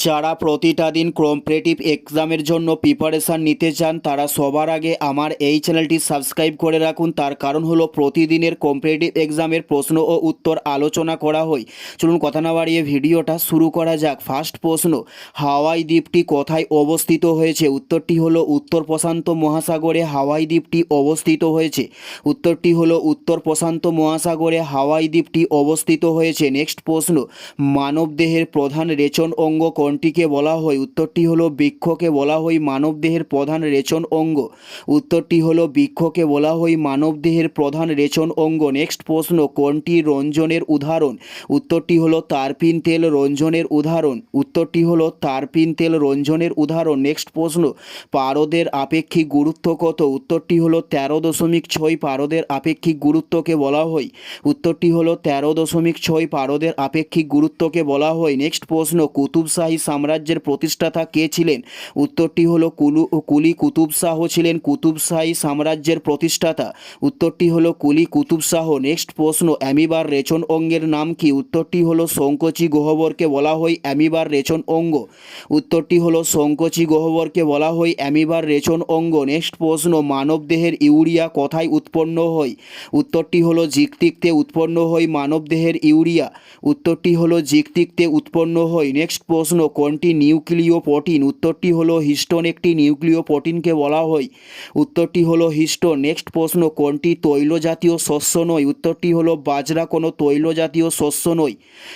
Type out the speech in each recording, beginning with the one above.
যারা প্রতিটা দিন কম্পিটিটিভ এক্সামের জন্য প্রিপারেশান নিতে চান, তারা সবার আগে আমার এই চ্যানেলটি সাবস্ক্রাইব করে রাখুন। তার কারণ হলো প্রতিদিনের কম্পিটিটিভ এক্সামের প্রশ্ন ও উত্তর আলোচনা করা হয়। চলুন কথা না বাড়িয়ে ভিডিওটা শুরু করা যাক। ফার্স্ট প্রশ্ন, হাওয়াই দ্বীপটি কোথায় অবস্থিত হয়েছে? উত্তরটি হলো উত্তর প্রশান্ত মহাসাগরে হাওয়াই দ্বীপটি অবস্থিত হয়েছে। উত্তরটি হলো উত্তর প্রশান্ত মহাসাগরে হাওয়াই দ্বীপটি অবস্থিত হয়েছে। নেক্সট প্রশ্ন, মানবদেহের প্রধান রেচন অঙ্গ কোনটিকে বলা হয়, উত্তরটি হলো বৃক্ষকে বলা হয় মানবদেহের প্রধান রেচন অঙ্গ। উত্তরটি হলো বৃক্ষকে বলা হয় মানবদেহের প্রধান রেচন অঙ্গ। নেক্সট প্রশ্ন কোনটি রঞ্জনের উদাহরণ? উত্তরটি হলো তারপিন তেল রঞ্জনের উদাহরণ। উত্তরটি হলো তারপিন তেল রঞ্জনের উদাহরণ। নেক্সট প্রশ্ন, পারদের আপেক্ষিক গুরুত্ব কত? উত্তরটি হলো তেরো দশমিক ছয় পারদের আপেক্ষিক গুরুত্বকে বলা হয়। উত্তরটি হলো তেরো দশমিক ছয় পারদের আপেক্ষিক গুরুত্বকে বলা হয়। নেক্সট প্রশ্ন কুতুবশাহী সাম্রাজ্যের প্রতিষ্ঠাতা কে ছিলেন? উত্তরটি হলো কুলু, কুলি কুতুব শাহ ছিলেন কুতুবশাহী সাম্রাজ্যের প্রতিষ্ঠাতা। উত্তরটি হলো কুলি কুতুব শাহ। নেক্সট প্রশ্ন, অ্যামিবার রেচন অঙ্গের নাম কি? উত্তরটি হলো সংকোচি গহ্বরকে বলা হয় অ্যামিবার রেচন অঙ্গ। উত্তরটি হলো সংকোচি গহ্বরকে বলা হয় অ্যামিবার রেচন অঙ্গ। নেক্সট প্রশ্ন মানবদেহের ইউরিয়া কোথায় উৎপন্ন হয়? উত্তরটি হলো জিকটিকতে উৎপন্ন হয় মানবদেহের ইউরিয়া। উত্তরটি হলো জিকটিকতে উৎপন্ন হয়। নেক্সট প্রশ্ন কোনটি নিউক্লিয় প্রোটিন উত্তরটি হলো হিস্টোন, একটি নিউক্লিয় প্রোটিনকে বলা হয়। উত্তরটি হলো হিস্টোন। নেক্সট প্রশ্ন, কোনটি তৈল জাতীয় শস্য নয়? উত্তরটি হলো বাজরা, কোনো তৈল জাতীয় শস্য নয়।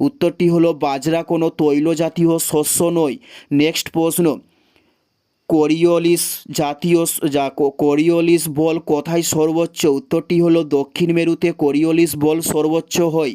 উত্তরটি হলো বাজরা, কোনো তৈল জাতীয় শস্য নয়। নেক্সট প্রশ্ন, কোরিওলিস জাতীয় যা কোরিওলিস বল কোথায় সর্বোচ্চ? উত্তরটি হলো দক্ষিণ মেরুতে কোরিওলিস বল সর্বোচ্চ হয়।